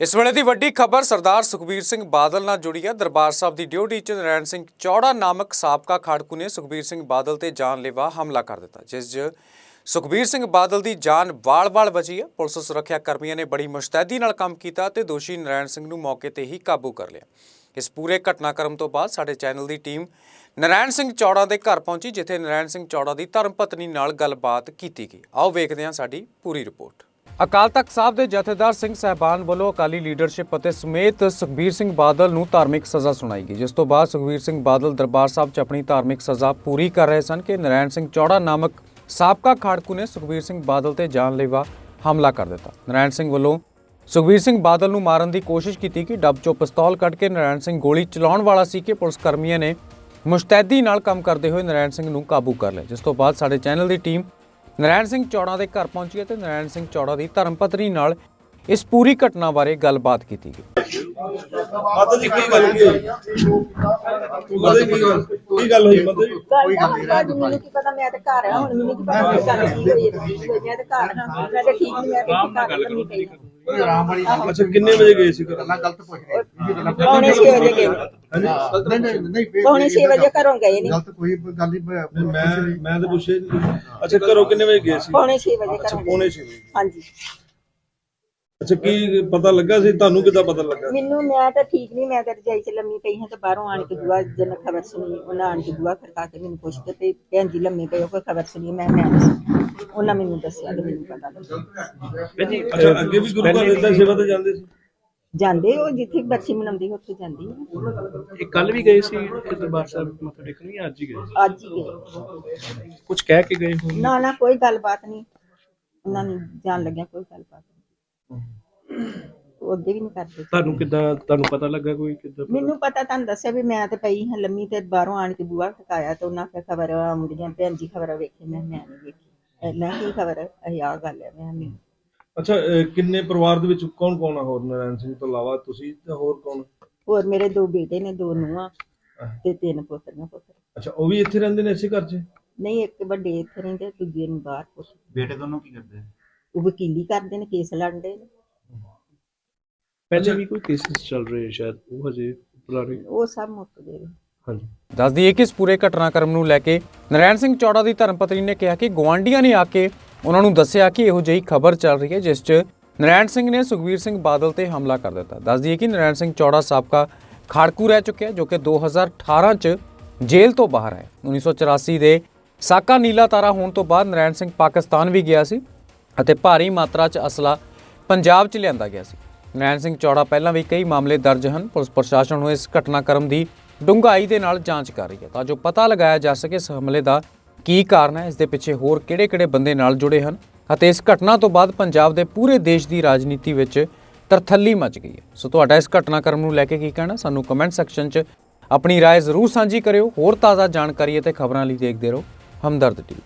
ਇਸ ਵੇਲੇ ਦੀ ਵੱਡੀ ਖਬਰ ਸਰਦਾਰ ਸੁਖਬੀਰ ਸਿੰਘ ਬਾਦਲ ਨਾਲ ਜੁੜੀ ਹੈ। ਦਰਬਾਰ ਸਾਹਿਬ ਦੀ ਡਿਊਟੀ 'ਚ ਨਰੈਣ ਸਿੰਘ ਚੌੜਾ ਨਾਮਕ ਸਾਬਕਾ ਖਾੜਕੂ ਨੇ ਸੁਖਬੀਰ ਸਿੰਘ ਬਾਦਲ ਤੇ ਜਾਨਲੇਵਾ ਹਮਲਾ ਕਰ ਦਿੱਤਾ, ਜਿਸ 'ਚ ਸੁਖਬੀਰ ਸਿੰਘ ਬਾਦਲ ਦੀ ਜਾਨ ਵਾਲ-ਵਾਲ ਬਚੀ ਹੈ। ਪੁਲਿਸ ਸੁਰੱਖਿਆ ਕਰਮੀਆਂ ਨੇ ਬੜੀ ਮੁਸ਼ਤੈਦੀ ਨਾਲ ਕੰਮ ਕੀਤਾ ਤੇ ਦੋਸ਼ੀ ਨਰੈਣ ਸਿੰਘ ਨੂੰ ਮੌਕੇ ਤੇ ਹੀ ਕਾਬੂ ਕਰ ਲਿਆ। ਇਸ ਪੂਰੇ ਘਟਨਾਕ੍ਰਮ ਤੋਂ ਬਾਅਦ ਸਾਡੇ ਚੈਨਲ ਦੀ ਟੀਮ ਨਰੈਣ ਸਿੰਘ ਚੌੜਾ ਦੇ ਘਰ ਪਹੁੰਚੀ, ਜਿੱਥੇ ਨਰੈਣ ਸਿੰਘ ਚੌੜਾ ਦੀ ਧਰਮ ਪਤਨੀ ਨਾਲ ਗੱਲਬਾਤ ਕੀਤੀ ਗਈ। ਆਓ ਵੇਖਦੇ ਹਾਂ ਸਾਡੀ ਪੂਰੀ ਰਿਪੋਰਟ। ਅਕਾਲ ਤਖਤ ਸਾਹਿਬ ਦੇ ਜਥੇਦਾਰ ਸਿੰਘ ਸਹਿਬਾਨ ਵੱਲੋਂ ਅਕਾਲੀ ਲੀਡਰਸ਼ਿਪ ਅਤੇ ਸਮੇਤ ਸੁਖਬੀਰ ਸਿੰਘ ਬਾਦਲ ਨੂੰ ਧਾਰਮਿਕ ਸਜ਼ਾ ਸੁਣਾਈ ਗਈ, ਜਿਸ ਤੋਂ ਬਾਅਦ ਸੁਖਬੀਰ ਸਿੰਘ ਬਾਦਲ ਦਰਬਾਰ ਸਾਹਿਬ 'ਚ ਆਪਣੀ ਧਾਰਮਿਕ ਸਜ਼ਾ ਪੂਰੀ ਕਰ ਰਹੇ ਸਨ ਕਿ ਨਰੈਣ ਸਿੰਘ ਚੌੜਾ ਨਾਮਕ ਸਾਬਕਾ ਖਾੜਕੂ ਨੇ ਸੁਖਬੀਰ ਸਿੰਘ ਬਾਦਲ ਤੇ ਜਾਨਲੇਵਾ ਹਮਲਾ ਕਰ ਦਿੱਤਾ। ਨਰੈਣ ਸਿੰਘ ਵੱਲੋਂ ਸੁਖਬੀਰ ਸਿੰਘ ਬਾਦਲ ਨੂੰ ਮਾਰਨ ਦੀ ਕੋਸ਼ਿਸ਼ ਕੀਤੀ ਕਿ ਡੱਬ ਚੋਂ ਪਿਸਤੌਲ ਕੱਢ ਕੇ ਨਰੈਣ ਸਿੰਘ ਗੋਲੀ ਚਲਾਉਣ ਵਾਲਾ ਸੀ ਕਿ ਪੁਲਿਸ ਕਰਮੀਆਂ ਨੇ ਮੁਸ਼ਤੈਦੀ ਨਾਲ ਕੰਮ ਕਰਦੇ ਹੋਏ ਨਰੈਣ ਸਿੰਘ ਨੂੰ ਕਾਬੂ ਕਰ ਲਿਆ। ਜਿਸ ਤੋਂ ਬਾਅਦ ਸਾਡੇ ਚੈਨਲ ਦੀ ਟੀਮ ਨਰੈਣ ਸਿੰਘ ਚੌੜਾ ਦੇ ਘਰ ਪਹੁੰਚੀ ਅਤੇ ਨਰੈਣ ਸਿੰਘ ਚੌੜਾ ਦੀ ਧਰਮ ਪਤਨੀ ਨਾਲ ਇਸ ਪੂਰੀ ਘਟਨਾ ਬਾਰੇ ਗੱਲਬਾਤ ਕੀਤੀ ਗਈ। ਮਾਤਾ ਜੀ ਕੀ ਗੱਲ ਕੀ ਹੋਈ? ਮਾਤਾ ਜੀ ਕੀ ਗੱਲ? ਕੀ ਗੱਲ ਹੋਈ ਮਾਤਾ ਜੀ? ਕੋਈ ਗੱਲ ਨਹੀਂ ਮੈਨੂੰ ਕੀ ਪਤਾ ਮੈਂ ਤੇ ਘਰ ਆ ਹੁਣ ਮੈਨੂੰ ਕੀ ਪਤਾ ਕੀ ਗੱਲ ਕੀ ਹੋਈ ਹੈ। ਮੈਂ ਤੇ ਘਰ ਹਾਂ ਮੈਂ ਤੇ ਠੀਕ ਨਹੀਂ ਮੈਂ ਤੇ ਘਰ ਲੰਮੀ ਪਈ ਹਾਂ। ਅੱਛਾ ਕਿੰਨੇ ਵਜੇ ਗਏ ਸੀ ਘਰ? ਗਲਤ ਪੁੱਛ ਰਹੇ। ਪੌਣੇ 6 ਵਜੇ ਗਏ। ਨਹੀਂ ਨਹੀਂ ਨਹੀਂ ਫੇਰ ਪੌਣੇ 6 ਵਜੇ ਘਰੋਂ ਗਏ ਨਹੀਂ ਗਲਤ ਕੋਈ ਗੱਲ ਨਹੀਂ ਨਹੀਂ, ਮੈਂ ਮੈਂ ਤਾਂ ਪੁੱਛਿਆ ਹੀ ਨਹੀਂ ਅੱਛਾ ਘਰੋਂ ਕਿੰਨੇ ਵਜੇ ਗਏ ਸੀ? ਪੌਣੇ 6 ਵਜੇ ਅੱਛਾ ਘਰੋਂ ਗਏ। ਪੌਣੇ ਛੇ ਵਜੇ। ਹਾਂਜੀ। ਅੱਛਾ ਕੀ ਪਤਾ ਲੱਗਾ ਸੀ? ਤੁਹਾਨੂੰ ਕਿੱਦਾਂ ਪਤਾ ਲੱਗਾ? ਮੈਨੂੰ ਮੈਂ ਤਾਂ ਠੀਕ ਨਹੀਂ ਮੈਂ ਤਾਂ ਰਜਾਈ ਚ ਲੰਮੀ ਪਈ ਹਾਂ ਤੇ ਬਾਹਰੋਂ ਆਣ ਕੇ ਦੁਆ ਜਨ ਖਬਰ ਸੁਣੀ ਉਹਨਾਂ ਆਣ ਕੇ ਦੁਆ ਖੜਕਾ ਕੇ ਮੈਨੂੰ ਪੁੱਛਦੇ ਤੇ ਭੈਣ ਜੀ ਲੰਮੀ ਪਈ ਹੋ ਕੋਈ ਖਬਰ ਸੁਣੀ? ਮੈਂ ਮੈਂ ਨਹੀਂ ਸੁਣੀ। ਉਹਨਾਂ ਮੈਨੂੰ ਦੱਸਿਆ ਤੇ ਮੈਨੂੰ ਪਤਾ ਲੱਗਾ। ਅੱਛਾ ਅੱਗੇ ਵੀ ਗੁਰੂ ਘਰ ਇਦਾਂ ਸੇਵਾ ਤੇ ਜਾਂਦੇ ਸੀ? ਜਾਂਦੇ ਉਹ ਜਿੱਥੇ ਬੱਚੀ ਮਨਾਉਂਦੀ ਉੱਥੇ ਜਾਂਦੀ ਹੈ। ਇਹ ਕੱਲ ਵੀ ਗਏ ਸੀ ਇੱਥੇ ਦਰਬਾਰ ਸਾਹਿਬ ਮੱਥਾ ਟੇਕਣ ਜਾਂ ਅੱਜ ਹੀ ਗਏ ਅੱਜ ਹੀ ਗਏ। ਕੁਝ ਕਹਿ ਕੇ ਗਏ ਹੋਣ ਨਾ ਨਾ ਕੋਈ ਗੱਲਬਾਤ ਨਹੀਂ। ਉਹਨਾਂ ਨੂੰ ਜਾਣ ਲੱਗਿਆ ਕੋਈ ਗੱਲਬਾਤ ਨਹੀਂ। ਉਹ ਅੱਗੇ ਵੀ ਨਹੀਂ ਕਰਦੇ। ਤੁਹਾਨੂੰ ਕਿੱਦਾਂ ਤੁਹਾਨੂੰ ਪਤਾ ਲੱਗਾ ਕੋਈ ਕਿੱਦਾਂ? ਮੈਨੂੰ ਪਤਾ ਤੁਹਾਨੂੰ ਦੱਸਿਆ ਵੀ ਮੈਂ ਤੇ ਪਈ ਹਾਂ ਲੰਮੀ ਤੇ ਬਾਹਰੋਂ ਆਣ ਕੇ ਖਟਕਾਇਆ ਤੇ ਉਹਨਾਂ ਫਿਰ ਖਬਰ ਆਉਂਦੀਆਂ ਭੈਣ ਜੀ ਖਬਰ ਵੇਖੀ ਮੈਂ ਮੈਂ ਨਹੀਂ ਵੇਖੀ। ਇਹਨਾਂ ਕੀ ਖਬਰ ਇਹ ਆ ਗੱਲ ਹੈ ਮੈਂ ਨਹੀਂ। ਅੱਛਾ ਕਿੰਨੇ ਪਰਿਵਾਰ ਦੇ ਵਿੱਚ ਕੌਣ ਕੌਣ ਆ ਹੋਰ ਨਾਰਾਇਣ ਸਿੰਘ ਤੋਂ ਇਲਾਵਾ? ਤੁਸੀਂ ਤੇ ਹੋਰ ਕੌਣ? ਹੋਰ ਮੇਰੇ ਦੋ ਬੇਟੇ ਨੇ ਦੋ ਨੂੰਹਾਂ ਤੇ ਤਿੰਨ ਪੁੱਤਰੀਆਂ ਪੁੱਤਰ। ਅੱਛਾ ਉਹ ਵੀ ਇੱਥੇ ਰਹਿੰਦੇ ਨੇ ਇਸੇ ਘਰ 'ਚ? ਨਹੀਂ ਇੱਕ ਵੱਡੇ ਇੱਥੇ ਰਹਿੰਦੇ ਦੂਜੇ ਨੂੰ ਬਾਹਰ ਪੁੱਤ ਬੇਟੇ ਦੋਨੋਂ ਕੀ ਕਰਦੇ ਉਹ ਵਕੀਲੀ ਕਰਦੇ ਨੇ ਕੇਸ ਲੜਦੇ ਨੇ। ਪਹਿਲੇ ਵੀ ਕੋਈ ਕੇਸਿਸ ਚੱਲ ਰਹੇ ਸ਼ਾਇਦ ਉਹ ਹਜੇ ਪੁਰਾਣੇ ਉਹ ਸਭ ਮੁੱਕ ਗਏ ਹਾਂਜੀ। ਦੱਸ ਦਈਏ ਕਿ ਇਸ ਪੂਰੇ ਘਟਨਾਕ੍ਰਮ ਨੂੰ ਲੈ ਕੇ ਨਰੈਣ ਸਿੰਘ ਚੌੜਾ ਦੀ ਧਰਮ ਪਤਨੀ ਨੇ ਕਿਹਾ ਕਿ ਗਵਾਂਢੀਆਂ ਨੇ ਆ ਕੇ ਉਹਨਾਂ ਨੂੰ ਦੱਸਿਆ ਕਿ ਇਹੋ ਜਿਹੀ ਖਬਰ ਚੱਲ ਰਹੀ ਹੈ, ਜਿਸ 'ਚ ਨਰੈਣ ਸਿੰਘ ਨੇ ਸੁਖਬੀਰ ਸਿੰਘ ਬਾਦਲ ਤੇ ਹਮਲਾ ਕਰ ਦਿੱਤਾ। ਦੱਸ ਦਈਏ ਕਿ ਨਰੈਣ ਸਿੰਘ ਚੌੜਾ ਸਾਬਕਾ ਖਾੜਕੂ ਰਹਿ ਚੁੱਕਿਆ ਜੋ ਕਿ 2018 'ਚ ਜੇਲ੍ਹ ਤੋਂ ਬਾਹਰ ਹੈ। 1984 ਦੇ ਸਾਕਾ ਨੀਲਾ ਤਾਰਾ ਹੋਣ ਤੋਂ ਬਾਅਦ ਨਰੈਣ ਸਿੰਘ ਪਾਕਿਸਤਾਨ ਵੀ ਗਿਆ ਸੀ ਅਤੇ ਭਾਰੀ ਮਾਤਰਾ 'ਚ ਅਸਲਾ ਪੰਜਾਬ 'ਚ ਲਿਆਂਦਾ ਗਿਆ ਸੀ। ਨਰੈਣ ਸਿੰਘ ਚੌੜਾ ਪਹਿਲਾਂ ਵੀ ਕਈ ਮਾਮਲੇ ਦਰਜ ਹਨ। ਪੁਲਿਸ ਪ੍ਰਸ਼ਾਸਨ ਨੂੰ ਇਸ ਘਟਨਾਕ੍ਰਮ ਦੀ ਡੂੰਘਾਈ ਦੇ ਨਾਲ ਜਾਂਚ ਕਰ ਰਹੀ ਹੈ ਤਾਂ ਜੋ ਪਤਾ ਲਗਾਇਆ ਜਾ ਸਕੇ ਇਸ ਹਮਲੇ ਦਾ ਕੀ ਕਾਰਨ ਹੈ ਇਸ ਦੇ ਪਿੱਛੇ ਹੋਰ ਕਿਹੜੇ-ਕਿਹੜੇ ਬੰਦੇ ਨਾਲ ਜੁੜੇ ਹਨ ਅਤੇ ਇਸ ਘਟਨਾ ਤੋਂ ਬਾਅਦ ਪੰਜਾਬ ਦੇ ਪੂਰੇ ਦੇਸ਼ ਦੀ ਰਾਜਨੀਤੀ ਵਿੱਚ ਤਰਥੱਲੀ ਮਚ ਗਈ ਹੈ ਸੋ ਤੁਹਾਡਾ ਇਸ ਘਟਨਾਕ੍ਰਮ ਨੂੰ ਲੈ ਕੇ ਕੀ ਕਹਿਣਾ ਸਾਨੂੰ ਕਮੈਂਟ ਸੈਕਸ਼ਨ 'ਚ ਆਪਣੀ رائے ਜ਼ਰੂਰ ਸਾਂਝੀ ਕਰਿਓ ਹੋਰ ਤਾਜ਼ਾ ਜਾਣਕਾਰੀ ਅਤੇ ਖਬਰਾਂ ਲਈ ਦੇਖਦੇ ਰਹੋ ਹਮਦਰਦ ਟੀਵੀ